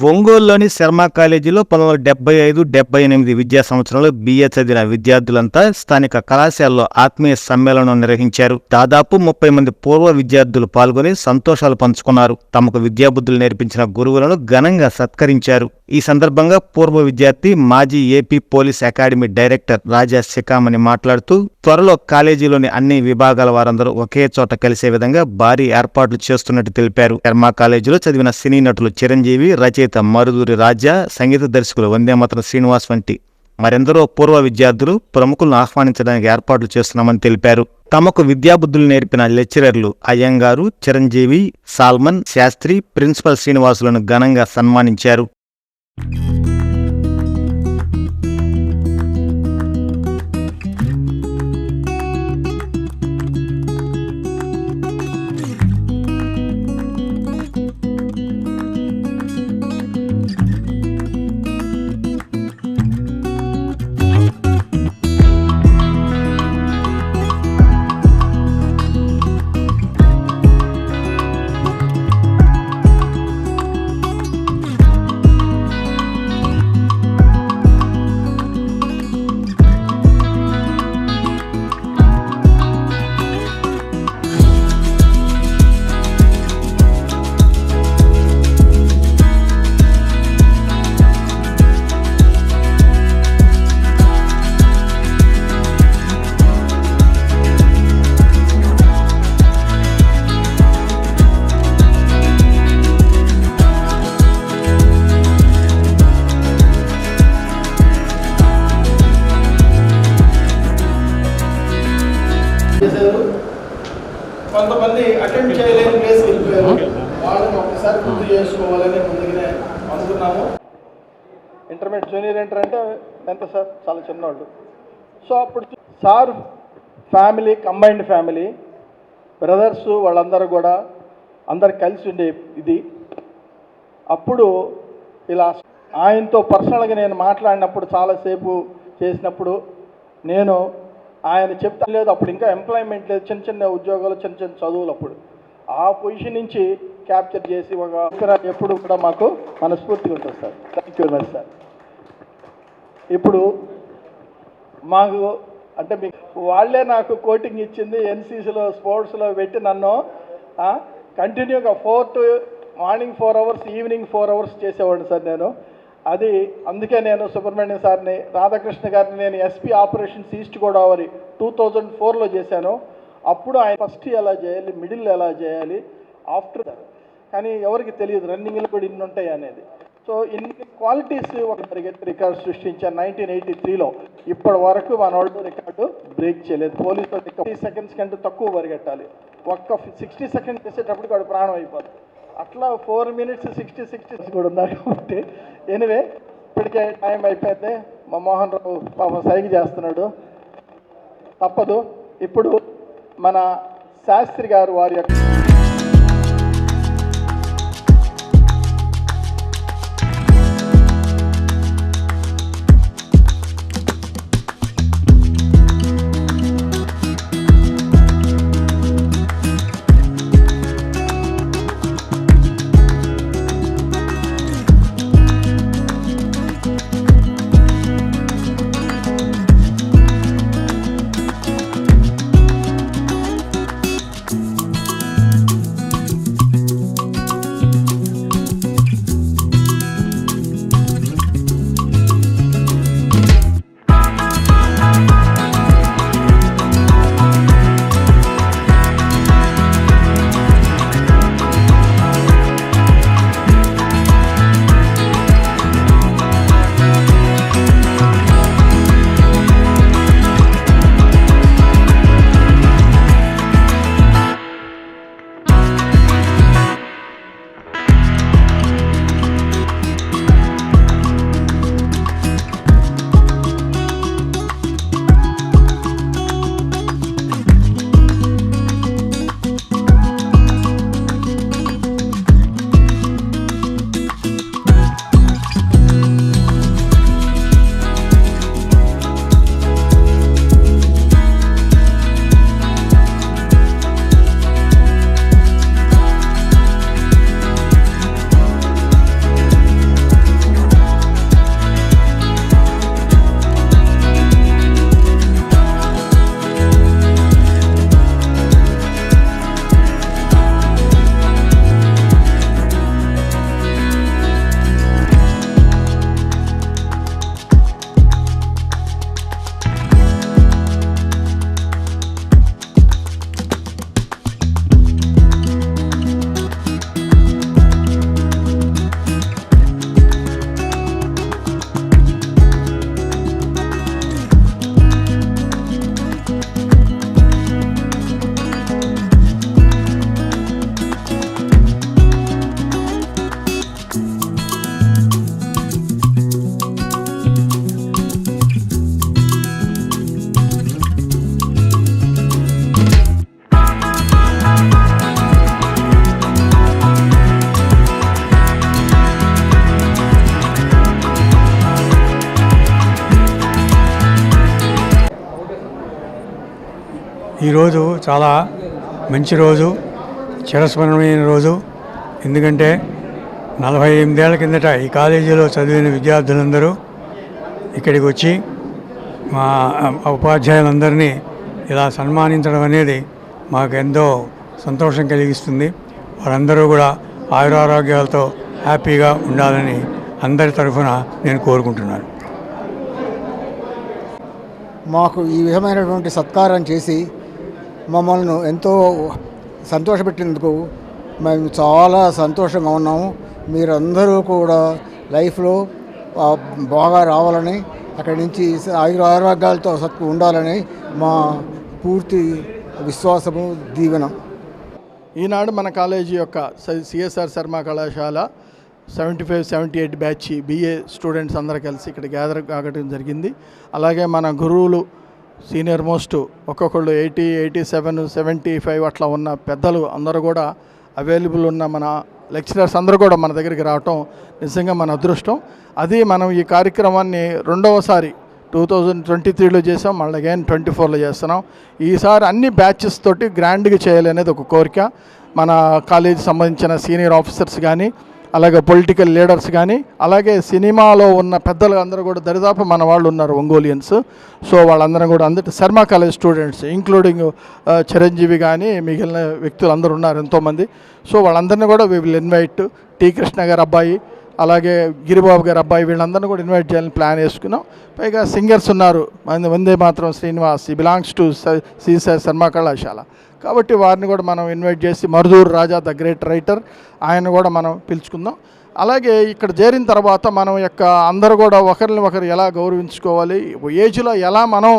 ఒంగోలులోని శర్మ కాలేజీలో పంతొమ్మిది వందల డెబ్బై ఐదు డెబ్బై ఎనిమిది విద్యా సంవత్సరంలో బిఏ చదివిన విద్యార్థులంతా స్థానిక కళాశాలలో ఆత్మీయ సమ్మేళనం నిర్వహించారు. దాదాపు ముప్పై మంది పూర్వ విద్యార్థులు పాల్గొని సంతోషాలు పంచుకున్నారు. తమకు విద్యాబుద్ధులు నేర్పించిన గురువులను ఘనంగా సత్కరించారు. ఈ సందర్భంగా పూర్వ విద్యార్థి మాజీ AP police academy director Raja Sikhamani మాట్లాడుతూ త్వరలో కాలేజీలోని అన్ని విభాగాల వారందరూ ఒకే చోట కలిసే విధంగా భారీ ఏర్పాట్లు చేస్తున్నట్టు తెలిపారు. శర్మ కాలేజీలో చదివిన సినీ నటులు చిరంజీవి రచయిత మరుదూరి రాజా సంగీత దర్శకులు వందేమాతరం శ్రీనివాస్ వంటి మరెందరో పూర్వ విద్యార్థులు ప్రముఖులను ఆహ్వానించడానికి ఏర్పాట్లు చేస్తున్నామని తెలిపారు. తమకు విద్యాబుద్ధులు నేర్పిన లెక్చరర్లు అయ్యంగారు చిరంజీవి సాల్మన్ శాస్త్రి ప్రిన్సిపల్ శ్రీనివాసులను ఘనంగా సన్మానించారు. చేశారు ఇంటర్మీడియట్ జూనియర్ ఇంటర్ అంటే ఎంత సార్? చాలా చిన్నవాళ్ళు. సో అప్పుడు sir family combined family brothers వాళ్ళందరూ కూడా అందరు కలిసి ఉండే ఇది. అప్పుడు ఇలా ఆయనతో పర్సనల్గా నేను మాట్లాడినప్పుడు చాలాసేపు చేసినప్పుడు నేను ఆయన చెప్తా లేదు. అప్పుడు ఇంకా ఎంప్లాయ్మెంట్ లేదు చిన్న చిన్న ఉద్యోగాలు చిన్న చిన్న చదువులు అప్పుడు. ఆ పొజిషన్ నుంచి క్యాప్చర్ చేసి ఒక ఎప్పుడు కూడా మాకు మనస్ఫూర్తిగా ఉంటుంది sir. Thank you very sir ఇప్పుడు మాకు అంటే మీకు వాళ్ళే నాకు కోటింగ్ ఇచ్చింది ఎన్సీసీలో స్పోర్ట్స్లో పెట్టి నన్ను కంటిన్యూగా four to morning four hours evening four hours చేసేవాడిని సార్ నేను. అది అందుకే నేను సుబ్రహ్మణ్యం సార్ని రాధాకృష్ణ గారిని నేను SP operations East Godavari two thousand ఫోర్లో చేశాను. అప్పుడు ఆయన ఫస్ట్ ఎలా చేయాలి మిడిల్ ఎలా చేయాలి ఆఫ్టర్ కానీ ఎవరికి తెలియదు రన్నింగ్లు కూడా ఇన్ని ఉంటాయి అనేది. సో ఇన్ని క్వాలిటీస్ ఒక పరిగెత్తి రికార్డు సృష్టించారు నైన్టీన్ ఎయిటీ త్రీలో ఇప్పటి వరకు మన వాళ్ళు రికార్డు బ్రేక్ చేయలేదు. పోలీసులు ఫిఫ్టీ సెకండ్స్ కంటే తక్కువ పరిగెట్టాలి ఒక్క సిక్స్టీ సెకండ్స్ చేసేటప్పుడు వాడు ప్రాణం అయిపోతుంది అట్లా ఫోర్ మినిట్స్ సిక్స్టీ సిక్స్టీ కూడా ఉన్నారు కాబట్టి ఎనివే ఇప్పటికే టైం అయిపోతే మా మోహన్ రావు పాపం సైగ చేస్తున్నాడు. తప్పదు. ఇప్పుడు మన శాస్త్రి గారు వారి యొక్క ఈరోజు చాలా మంచి రోజు చిరస్మరణమైన రోజు. ఎందుకంటే నలభై ఎనిమిదేళ్ళ కిందట ఈ కాలేజీలో చదివిన విద్యార్థులందరూ ఇక్కడికి వచ్చి మా ఉపాధ్యాయులందరినీ ఇలా సన్మానించడం అనేది మాకు ఎంతో సంతోషం కలిగిస్తుంది. వారందరూ కూడా ఆయురారోగ్యాలతో హ్యాపీగా ఉండాలని అందరి తరఫున నేను కోరుకుంటున్నాను. మాకు ఈ విధమైనటువంటి సత్కారం చేసి మమ్మల్ని ఎంతో సంతోషపెట్టినందుకు మేము చాలా సంతోషంగా ఉన్నాము. మీరందరూ కూడా లైఫ్లో బాగా రావాలని అక్కడి నుంచి ఆయుర ఆరోగ్యాలతో సత్తు ఉండాలని మా పూర్తి విశ్వాసము దీవెన. ఈనాడు మన కాలేజీ యొక్క సిఎస్ఆర్ శర్మ కళాశాల seventy five seventy eight batch BA students అందరూ కలిసి ఇక్కడ గ్యాదర్ కాగడం జరిగింది. అలాగే మన గురువులు సీనియర్ మోస్ట్ ఒక్కొక్కళ్ళు eighty eighty seven seventy five అట్లా ఉన్న పెద్దలు అందరూ కూడా అవైలబుల్ ఉన్న మన లెక్చరర్స్ అందరూ కూడా మన దగ్గరికి రావటం నిజంగా మన అదృష్టం. అది మనం ఈ కార్యక్రమాన్ని రెండవసారి టూ థౌజండ్ ట్వంటీ త్రీలో చేసాం మళ్ళీ అగైన్ ట్వంటీ ఫోర్లో చేస్తున్నాం. ఈసారి అన్ని బ్యాచెస్ తోటి గ్రాండ్గా చేయాలనేది ఒక కోరిక. మన కాలేజీ సంబంధించిన సీనియర్ ఆఫీసర్స్ కానీ అలాగే పొలిటికల్ లీడర్స్ కానీ అలాగే సినిమాలో ఉన్న పెద్దలు అందరూ కూడా దరిదాపు మన వాళ్ళు ఉన్నారు ఒంగోలియన్స్. సో వాళ్ళందరం కూడా అందరి Sharma college students including uh, Chiranjeevi కానీ మిగిలిన వ్యక్తులు అందరూ ఉన్నారు ఎంతోమంది. సో వాళ్ళందరినీ కూడా we will invite T Krishna garu అబ్బాయి అలాగే గిరిబాబు గారు అబ్బాయి వీళ్ళందరినీ కూడా ఇన్వైట్ చేయాలని ప్లాన్ చేసుకున్నాం. పైగా సింగర్స్ ఉన్నారు. వందే మాత్రం శ్రీనివాస్ ఈ బిలాంగ్స్ టు సి శర్మ కళాశాల. కాబట్టి వారిని కూడా మనం ఇన్వైట్ చేసి Marudur Raja the great writer ఆయన కూడా మనం పిలుచుకుందాం. అలాగే ఇక్కడ చేరిన తర్వాత మనం యొక్క అందరూ కూడా ఒకరిని ఒకరు ఎలా గౌరవించుకోవాలి ఏజ్లో ఎలా మనం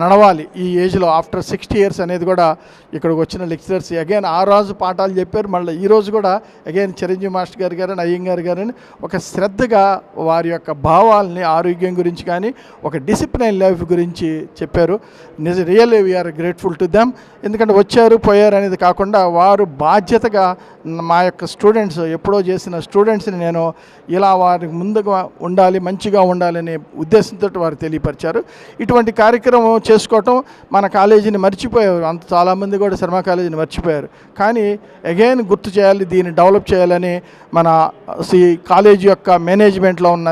నడవాలి ఈ ఏజ్లో ఆఫ్టర్ సిక్స్టీ ఇయర్స్ అనేది కూడా ఇక్కడికి వచ్చిన లెక్చరర్స్ అగైన్ ఆ రోజు పాఠాలు చెప్పారు. మళ్ళీ ఈరోజు కూడా అగైన్ చిరంజీవి మాస్టర్ గారు గారని అయ్యంగారు గారని ఒక శ్రద్ధగా వారి యొక్క భావాల్ని ఆరోగ్యం గురించి కానీ ఒక డిసిప్లిన్ లైఫ్ గురించి చెప్పారు. నిజ really we are grateful to them. ఎందుకంటే వచ్చారు పోయారు అనేది కాకుండా వారు బాధ్యతగా మా యొక్క స్టూడెంట్స్ ఎప్పుడో చేసిన స్టూడెంట్స్ని నేను ఇలా వారికి ముందుగా ఉండాలి మంచిగా ఉండాలనే ఉద్దేశంతో వారు తెలియపరిచారు. ఇటువంటి కార్యక్రమం చేసుకోవటం మన కాలేజీని మర్చిపోయారు. అంత చాలామంది కూడా శర్మ కాలేజీని మర్చిపోయారు. కానీ అగైన్ గుర్తు చేయాలి దీన్ని డెవలప్ చేయాలని మన సి కాలేజీ యొక్క మేనేజ్మెంట్లో ఉన్న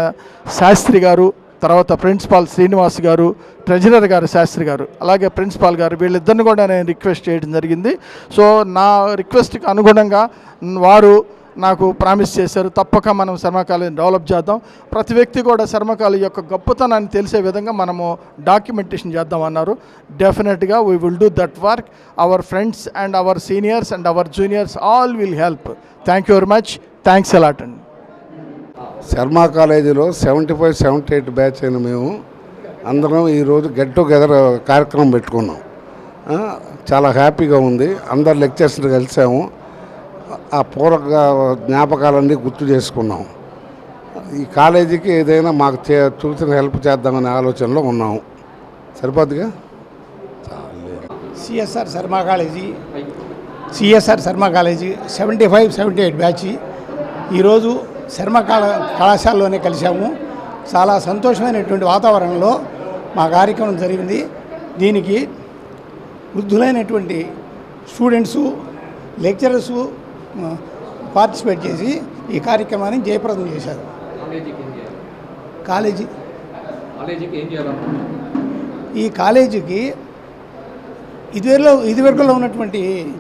శాస్త్రి గారు తర్వాత ప్రిన్సిపాల్ శ్రీనివాస్ గారు ట్రెజరర్ గారు శాస్త్రి గారు అలాగే ప్రిన్సిపాల్ గారు వీళ్ళిద్దరిని కూడా నేను రిక్వెస్ట్ చేయడం జరిగింది. సో నా రిక్వెస్ట్కి అనుగుణంగా వారు నాకు ప్రామిస్ చేశారు. తప్పక మనం శర్మ డెవలప్ చేద్దాం. ప్రతి వ్యక్తి కూడా శర్మ యొక్క గొప్పతనాన్ని తెలిసే విధంగా మనము డాక్యుమెంటేషన్ చేద్దామన్నారు డెఫినెట్గా we will do that work our friends and our seniors and our juniors all will help thank you very much thanks a lot అండి. శర్మ కాలేజీలో seventy five seventy eight batch అయిన మేము అందరం ఈరోజు గెట్ టుగెదర్ కార్యక్రమం పెట్టుకున్నాం. చాలా హ్యాపీగా ఉంది. అందరు లెక్చర్స్ని కలిసాము. ఆ పూర్వ జ్ఞాపకాలన్నీ గుర్తు చేసుకున్నాం. ఈ కాలేజీకి ఏదైనా మాకు చే చూసిన హెల్ప్ చేద్దామనే ఆలోచనలో ఉన్నాము సరిపోద్దిగా? CSR Sharma college CSR Sharma college seventy five seventy eight batch. ఈరోజు శర్మ కళా కళాశాలలోనే కలిశాము. చాలా సంతోషమైనటువంటి వాతావరణంలో మా కార్యక్రమం జరిగింది. దీనికి వృద్ధులైనటువంటి స్టూడెంట్సు లెక్చరర్సు పార్టిసిపేట్ చేసి ఈ కార్యక్రమాన్ని జయప్రదం చేశారు. కాలేజీ. ఈ కాలేజీకి ఇదివరలో ఇదివరకులో ఉన్నటువంటి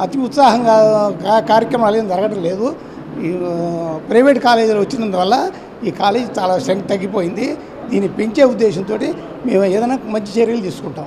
అతి ఉత్సాహంగా కా- కార్యక్రమాలు ఏం జరగడం లేదు. ఈ ప్రైవేట్ కాలేజీలు వచ్చినందువల్ల ఈ కాలేజీ చాలా స్ట్రెంగ్త్ తగ్గిపోయింది. దీన్ని పెంచే ఉద్దేశంతో మేము ఏదైనా మంచి చర్యలు తీసుకుంటాం.